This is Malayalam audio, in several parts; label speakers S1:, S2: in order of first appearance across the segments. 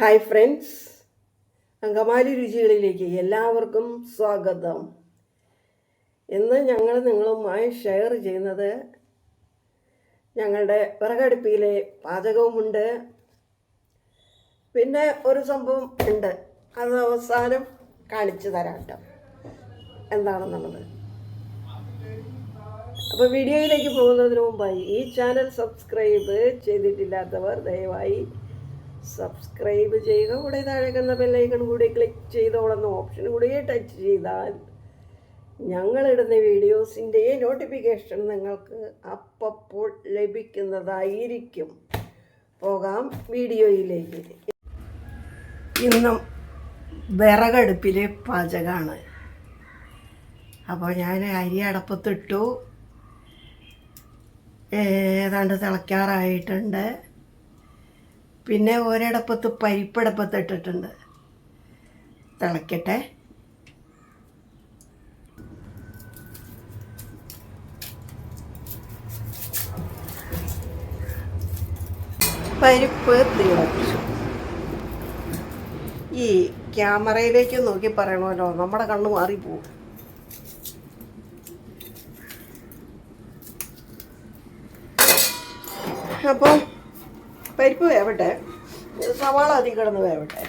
S1: ഹായ് ഫ്രണ്ട്സ് അങ്കമാലി രുചികളിലേക്ക് എല്ലാവർക്കും സ്വാഗതം. ഇന്ന് ഞങ്ങൾ നിങ്ങളുമായി ഷെയർ ചെയ്യുന്നത് ഞങ്ങളുടെ വിറകടുപ്പിയിലെ പാചകവുമുണ്ട്. പിന്നെ ഒരു സംഭവം ഉണ്ട്. അത് അവസാനം കാണിച്ചു തരാം കേട്ടോ. എന്താണെന്നുള്ളത്. അപ്പോൾ വീഡിയോയിലേക്ക് പോകുന്നതിന് മുമ്പായി ഈ ചാനൽ സബ്സ്ക്രൈബ് ചെയ്തിട്ടില്ലാത്തവർ ദയവായി സബ്സ്ക്രൈബ് ചെയ്യുക. കൂടെ താഴേക്കുന്ന ബെല്ലൈക്കൺ കൂടി ക്ലിക്ക് ചെയ്തോളുന്ന ഓപ്ഷൻ കൂടി ടച്ച് ചെയ്താൽ ഞങ്ങളിടുന്ന വീഡിയോസിന്റെ നോട്ടിഫിക്കേഷൻ നിങ്ങൾക്ക് അപ്പപ്പോൾ ലഭിക്കുന്നതായിരിക്കും. പോകാം വീഡിയോയിലേക്ക്. ഇന്നും വിറകടുപ്പിലെ പാചകമാണ്. അപ്പോൾ ഞാൻ അരി അടപ്പത്തിട്ടു. ഏതാണ്ട് തിളയ്ക്കാറായിട്ടുണ്ട്. പിന്നെ ഒരിടപ്പത്ത് പരിപ്പടപ്പത്ത് ഇട്ടിട്ടുണ്ട്. തിളയ്ക്കട്ടെ പരിപ്പ് തിളച്ചു. ഈ ക്യാമറയിലേക്ക് നോക്കി പറയണമല്ലോ നമ്മുടെ കണ്ണ് മാറിപ്പോവും. അപ്പം പരിപ്പ് വേവട്ടെ സവാള അധികം കിടന്ന് വേവട്ടെ.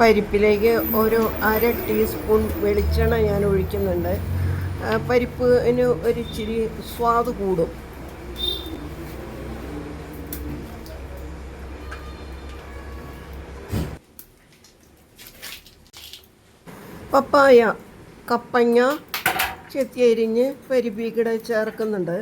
S1: പരിപ്പിലേക്ക് ഒരു അര ടീസ്പൂൺ വെളിച്ചെണ്ണ ഞാൻ ഒഴിക്കുന്നുണ്ട്. പരിപ്പിന് ഒരു ഇച്ചിരി സ്വാദ് കൂടും. പപ്പായ കപ്പങ്ങ ചെത്തിയരിഞ്ഞ് പരിപ്പിക്കിടെ ചേർക്കുന്നുണ്ട്.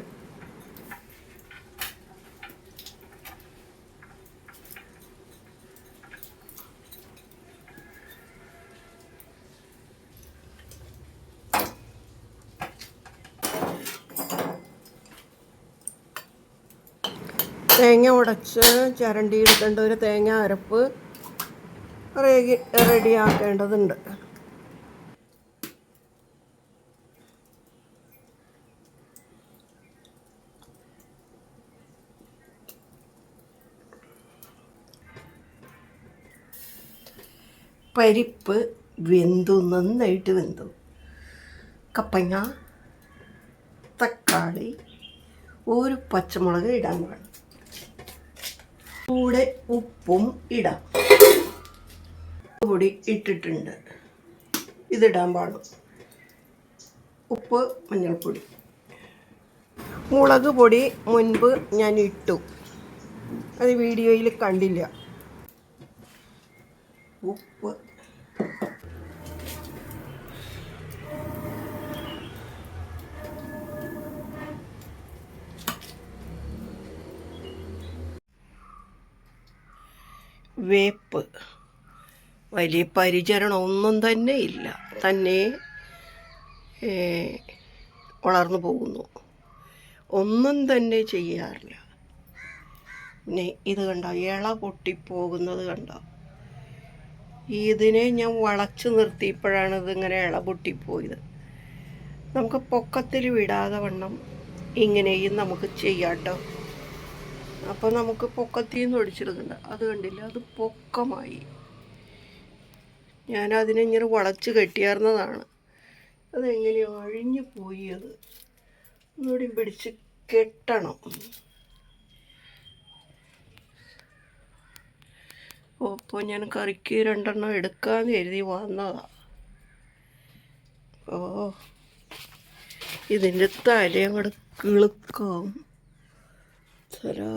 S1: തേങ്ങ ഉടച്ച് ചരണ്ടി എടുക്കേണ്ട ഒരു തേങ്ങ അരപ്പ് റെഡി റെഡിയാക്കേണ്ടതുണ്ട് പരിപ്പ് വെന്തു നന്നായിട്ട് വെന്തു. കപ്പങ്ങ തക്കാളി ഒരു പച്ചമുളക് ഇടാൻ വേണം കൂടെ ഉപ്പും ഇടാം. പൊടി ഇട്ടിട്ടുണ്ട്. ഇതിടാൻ പാടും. ഉപ്പ് മഞ്ഞൾപ്പൊടി. മുളക് പൊടി മുൻപ് ഞാൻ ഇട്ടു. അത് വീഡിയോയിൽ കണ്ടില്ല ഉപ്പ് വേപ്പ്. വലിയ പരിചരണം ഒന്നും തന്നെ ഇല്ല. തന്നെ വളർന്നു പോകുന്നു. ഒന്നും തന്നെ ചെയ്യാറില്ല. പിന്നെ ഇത് കണ്ടോ? ഇള പൊട്ടിപ്പോകുന്നത് കണ്ടോ? ഇതിനെ ഞാൻ വളച്ചു നിർത്തിയപ്പോഴാണ് ഇതിങ്ങനെ ഇള പൊട്ടിപ്പോയത്. നമുക്ക് പൊക്കത്തിൽ വിടാതെ വണ്ണം ഇങ്ങനെയും നമുക്ക് ചെയ്യാം കേട്ടോ. അപ്പോൾ നമുക്ക് പൊക്കത്തിൽ നിന്ന് അത് കണ്ടില്ല? അത് പൊക്കമായി. ഞാനതിനെ ഇങ്ങനെ വളച്ച് കെട്ടിയാർന്നതാണ്. അതെങ്ങനെയോ അഴിഞ്ഞു പോയി അത്? ഒന്നുകൂടി പിടിച്ച് കെട്ടണം. അപ്പോൾ ഞാൻ കറിക്ക് രണ്ടെണ്ണം എടുക്കാമെന്ന് കരുതി വന്നതാ. ഓ ഇതിന്റെ തലയും കൂടെ കിളുക്കാം. തരാ.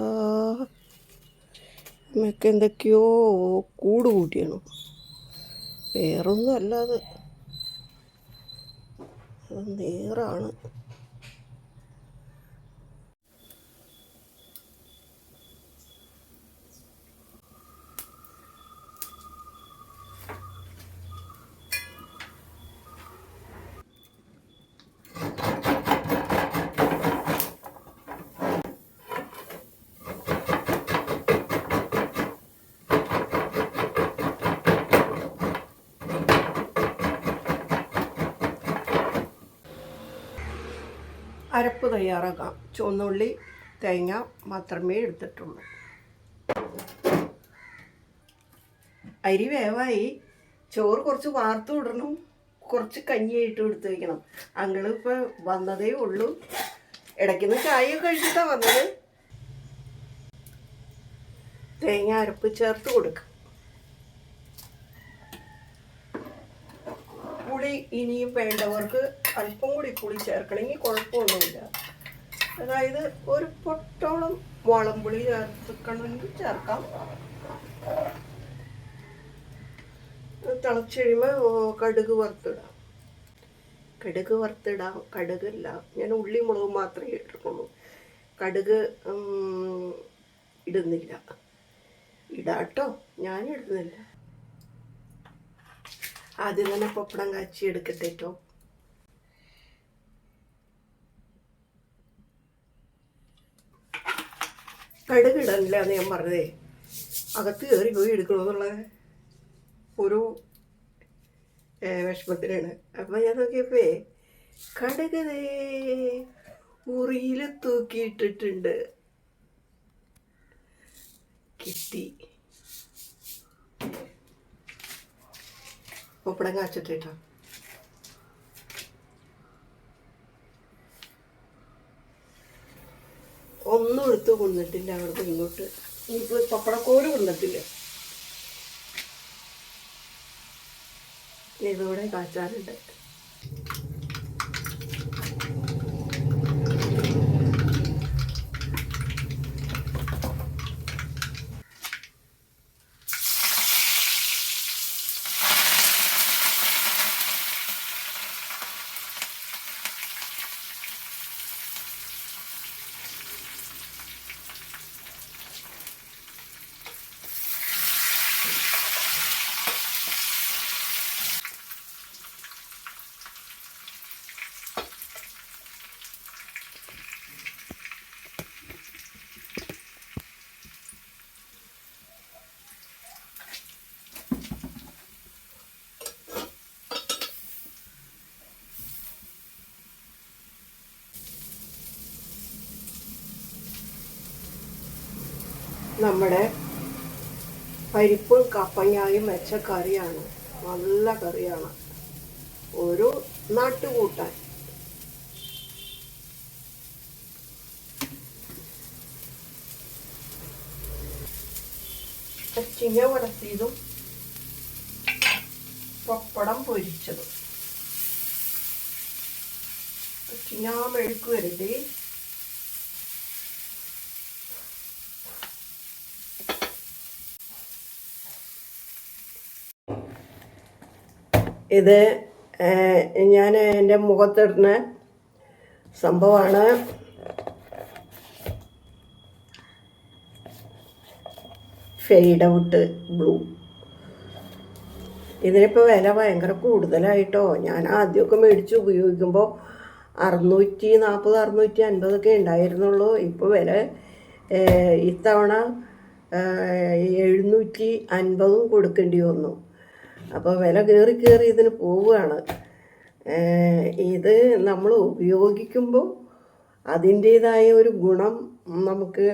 S1: അമ്മയൊക്കെ എന്തൊക്കെയോ കൂട് കൂട്ടിയാണ്. വേറൊന്നും അല്ലാതെ അത് നേറാണ് അരപ്പ് തയ്യാറാക്കാം. ചുവന്നുള്ളി തേങ്ങ മാത്രമേ എടുത്തിട്ടുള്ളൂ. അരി വേവായി. ചോറ് കുറച്ച് വാർത്തു വിടണം. കുറച്ച് കഞ്ഞിയായിട്ട് എടുത്ത് വയ്ക്കണം അങ്ങൾ ഇപ്പോൾ വന്നതേ ഉള്ളൂ. ഇടയ്ക്കുന്ന ചായ കഴിച്ചിട്ടാണ് വന്നത്. തേങ്ങ അരപ്പ് ചേർത്ത് കൊടുക്കുക പുളി ഇനിയും വേണ്ടവർക്ക് അല്പം കൂടി പുളി ചേർക്കണമെങ്കിൽ കുഴപ്പമൊന്നുമില്ല. അതായത് ഒരു പൊട്ടോളം വളംപുളി ചേർക്കണമെങ്കിൽ ചേർക്കാം. തിളച്ച് കഴിയുമ്പോൾ കടുക് വറുത്തിടാം. കടുക് വറുത്തിടാം. കടുകല്ല ഞാൻ ഉള്ളി മുളക് മാത്രമേ ഇട്ടിട്ടുള്ളൂ. കടുക് ഇടുന്നില്ല. ഇടാട്ടോ. ഞാൻ ഇടുന്നില്ല. ആദ്യം തന്നെ പപ്പടം കാച്ചി എടുക്കട്ടെ കേട്ടോ കടുക് ഇടണില്ല എന്ന് ഞാൻ പറഞ്ഞതേ. അകത്ത് കയറി പോയി എടുക്കണമെന്നുള്ള ഒരു വിഷമത്തിലാണ്. അപ്പം ഞാൻ നോക്കിയപ്പോ കടുക് ദേ ഉറിയിൽ തൂക്കിയിട്ടിട്ടുണ്ട്. കിട്ടി. ഒപ്പടം കാച്ചിട്ടോ ഒന്നും എടുത്ത് കൊണ്ടിട്ടില്ല അവിടുത്തെ ഇങ്ങോട്ട്. ഇനിയിപ്പോൾ പപ്പടക്കോൽ കൊണ്ടിട്ടില്ല ഇതോടെ കാച്ചാറുണ്ട്. നമ്മുടെ പരിപ്പും കപ്പങ്ങായും വെച്ച കറിയാണ്. നല്ല കറിയാണ്. ഒരു നാട്ടുകൂട്ടാൻ. ചിങ്ങ വളർത്തിയതും പപ്പടം പൊരിച്ചതും. ചിങ്ങാമെഴുക്ക് വരണ്ടേ ഇത് ഞാൻ എന്റെ മുഖത്തിടുന്ന സംഭവമാണ്. Fade out blue. ഇതിനിപ്പോൾ വില ഭയങ്കര കൂടുതലായിട്ടോ. ഞാൻ ആദ്യമൊക്കെ മേടിച്ച് ഉപയോഗിക്കുമ്പോൾ അറുന്നൂറ്റി നാൽപ്പത് അറുന്നൂറ്റി അൻപതൊക്കെ ഉണ്ടായിരുന്നുള്ളൂ. ഇപ്പോൾ വില ഇത്തവണ എഴുന്നൂറ്റി അൻപതും കൊടുക്കേണ്ടി വന്നു. അപ്പോൾ വില കയറി കയറി ഇതിന് പോവുകയാണ്. ഇത് നമ്മൾ ഉപയോഗിക്കുമ്പോൾ അതിന്റേതായ ഒരു ഗുണം നമുക്ക്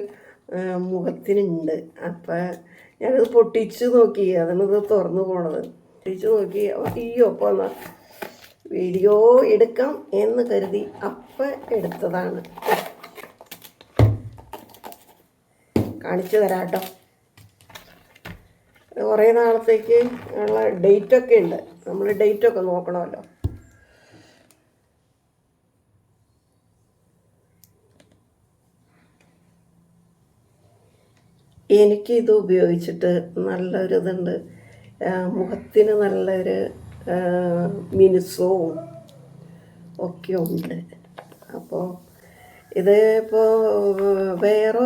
S1: മുഖത്തിനുണ്ട്. അപ്പം ഞാനത് പൊട്ടിച്ച് നോക്കി അതിനത് തുറന്നു പോണത്. പൊട്ടിച്ച് നോക്കി അയ്യോ അപ്പോൾ വീഡിയോ എടുക്കാം എന്ന് കരുതി അപ്പം എടുത്തതാണ്. കാണിച്ചു തരാം കേട്ടോ കുറേ നാളത്തേക്ക് ഉള്ള ഡേറ്റൊക്കെ ഉണ്ട്. നമ്മൾ ഡേറ്റൊക്കെ നോക്കണമല്ലോ. എനിക്കിത് ഉപയോഗിച്ചിട്ട് നല്ലൊരിതുണ്ട്. മുഖത്തിന് നല്ലൊരു മിനുസവും ഒക്കെ ഉണ്ട്. അപ്പോൾ ഇത് ഇപ്പോൾ വേറെ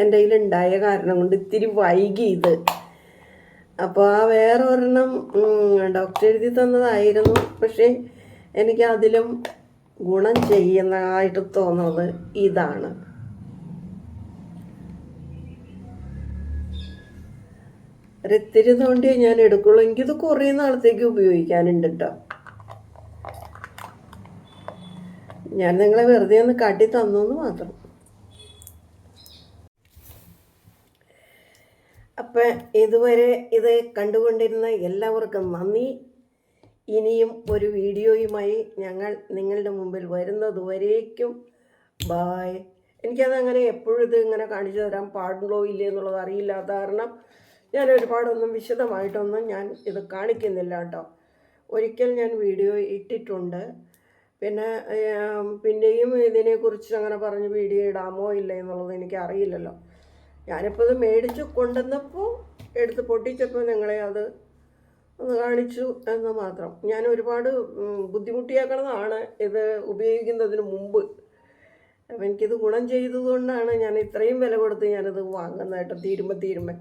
S1: എന്റെ കയ്യിൽ ഉണ്ടായ കാരണം കൊണ്ട് ഇത്തിരി വൈകി ഇത്. അപ്പോൾ ആ വേറെ ഒരെണ്ണം ഡോക്ടർ എഴുതി തന്നതായിരുന്നു. പക്ഷേ എനിക്ക് അതിലും ഗുണം ചെയ്യുന്നതായിട്ട് തോന്നുന്നത് ഇതാണ്. ഒരിത്തിരി തോണ്ടിയേ ഞാൻ എടുക്കുള്ളൂ. എനിക്കിത് കുറേ നാളത്തേക്ക് ഉപയോഗിക്കാനുണ്ട് കേട്ടോ ഞാൻ നിങ്ങളെ വെറുതെ ഒന്ന് കാട്ടി തന്നു എന്ന് മാത്രം. അപ്പം ഇതുവരെ ഇത് കണ്ടുകൊണ്ടിരുന്ന എല്ലാവർക്കും നന്ദി. ഇനിയും ഒരു വീഡിയോയുമായി ഞങ്ങൾ നിങ്ങളുടെ മുമ്പിൽ വരുന്നതുവരേക്കും. ബായ് എനിക്കത് അങ്ങനെ എപ്പോഴും ഇത് ഇങ്ങനെ കാണിച്ചു തരാൻ പാടുള്ളോ ഇല്ലേ എന്നുള്ളത് അറിയില്ല. കാരണം ഞാൻ ഒരുപാടൊന്നും വിശദമായിട്ടൊന്നും ഞാൻ ഇത് കാണിക്കുന്നില്ല കേട്ടോ. ഒരിക്കൽ ഞാൻ വീഡിയോ ഇട്ടിട്ടുണ്ട്. പിന്നെ പിന്നെയും ഇതിനെക്കുറിച്ച് അങ്ങനെ പറഞ്ഞ് വീഡിയോ ഇടാമോ ഇല്ല എന്നുള്ളത് എനിക്ക് അറിയില്ലല്ലോ ഞാനിപ്പോൾ ഇത് മേടിച്ച് കൊണ്ടുവന്നപ്പോൾ എടുത്ത് പൊട്ടിച്ചപ്പോൾ നിങ്ങളെ അത് ഒന്ന് കാണിച്ചു എന്ന് മാത്രം. ഞാൻ ഒരുപാട് ബുദ്ധിമുട്ടിയാക്കണതാണ് ഇത് ഉപയോഗിക്കുന്നതിന് മുമ്പ്. അപ്പം എനിക്കിത് ഗുണം ചെയ്തതുകൊണ്ടാണ് ഞാൻ ഇത്രയും വില കൊടുത്ത് ഞാനത് വാങ്ങുന്നതായിട്ട് തീരുമ്പോൾ തീരുമ്പോൾ